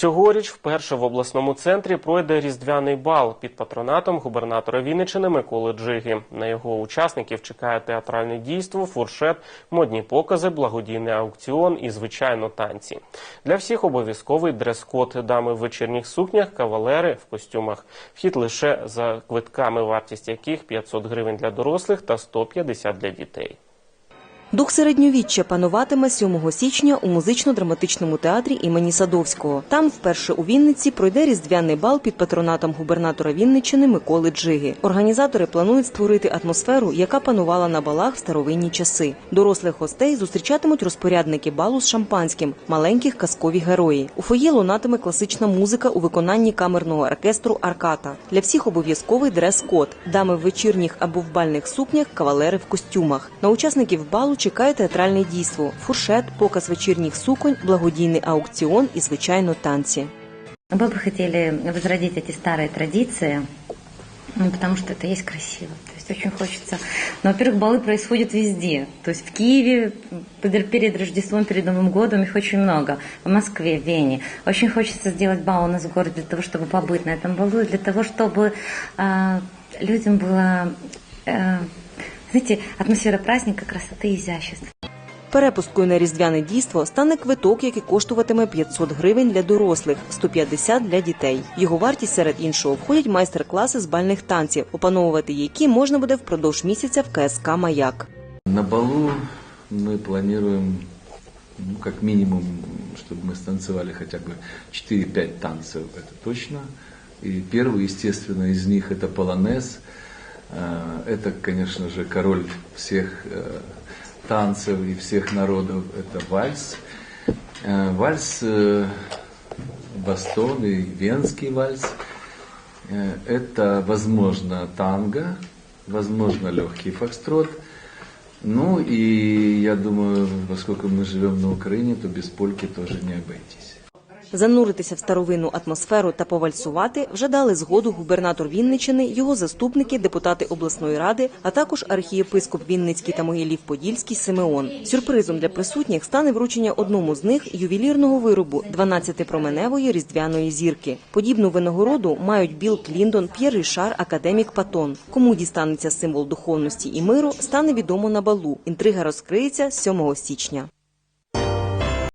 Цьогоріч вперше в обласному центрі пройде різдвяний бал під патронатом губернатора Вінниччини Миколи Джиги. На його учасників чекає театральне дійство, фуршет, модні покази, благодійний аукціон і звичайно танці. Для всіх обов'язковий дрес-код дами в вечірніх сукнях, кавалери в костюмах. Вхід лише за квитками, вартість яких 500 гривень для дорослих та 150 для дітей. Дух середньовіччя пануватиме 7 січня у музично-драматичному театрі імені Садовського. Там вперше у Вінниці пройде різдвяний бал під патронатом губернатора Вінниччини Миколи Джиги. Організатори планують створити атмосферу, яка панувала на балах в старовинні часи. Дорослих гостей зустрічатимуть розпорядники балу з шампанським, маленьких казкові герої. У фоє лунатиме класична музика у виконанні камерного оркестру Арката. Для всіх обов'язковий дрес-код. Дами в вечірніх або в бальних сукнях, кавалери в костюмах. На учасників балу чекає театральне дійство, фуршет, показ вечірніх суконь, благодійний аукціон і звичайно танці. Мы бы хотели возродить эти старые традиции, ну, потому что это есть красиво. То есть очень хочется. Но, во-первых, балы происходят везде. То есть в Киеве перед перед Рождеством, перед Новым годом их очень много. В Москве, в Вене. Очень хочется сделать бал у нас в городе для того, чтобы побыть на этом балу, и для того, чтобы а, людям было, а, знаете, атмосфера праздника, красоты и изящества. Перепусткою на різдвяне дійство стане квиток, який коштуватиме 500 гривень для дорослих, 150 для дітей. В Його вартість серед іншого входять майстер-класи з бальних танців, опановувати які можна буде впродовж місяця в КСК Маяк. На балу мы планируем, ну, как минимум, чтобы мы станцевали хотя бы 4-5 танцев, это точно. И первый, естественно, из них это полонез. Это, конечно же, король всех э, танцев и всех народов, это вальс. Э, Вальс э, Бастон и Венский вальс. Э, Это, возможно, танго, возможно, легкий фокстрот. Ну и я думаю, поскольку мы живем на Украине, то без польки тоже не обойтись. Зануритися в старовинну атмосферу та повальсувати вже дали згоду губернатор Вінниччини, його заступники, депутати обласної ради, а також архієпископ Вінницький та Могилів-Подільський Симеон. Сюрпризом для присутніх стане вручення одному з них ювелірного виробу 12-променевої різдвяної зірки. Подібну винагороду мають Білл Кліндон, П'єр Рішар, академік Патон. Кому дістанеться символ духовності і миру, стане відомо на балу. Інтрига розкриється 7 січня.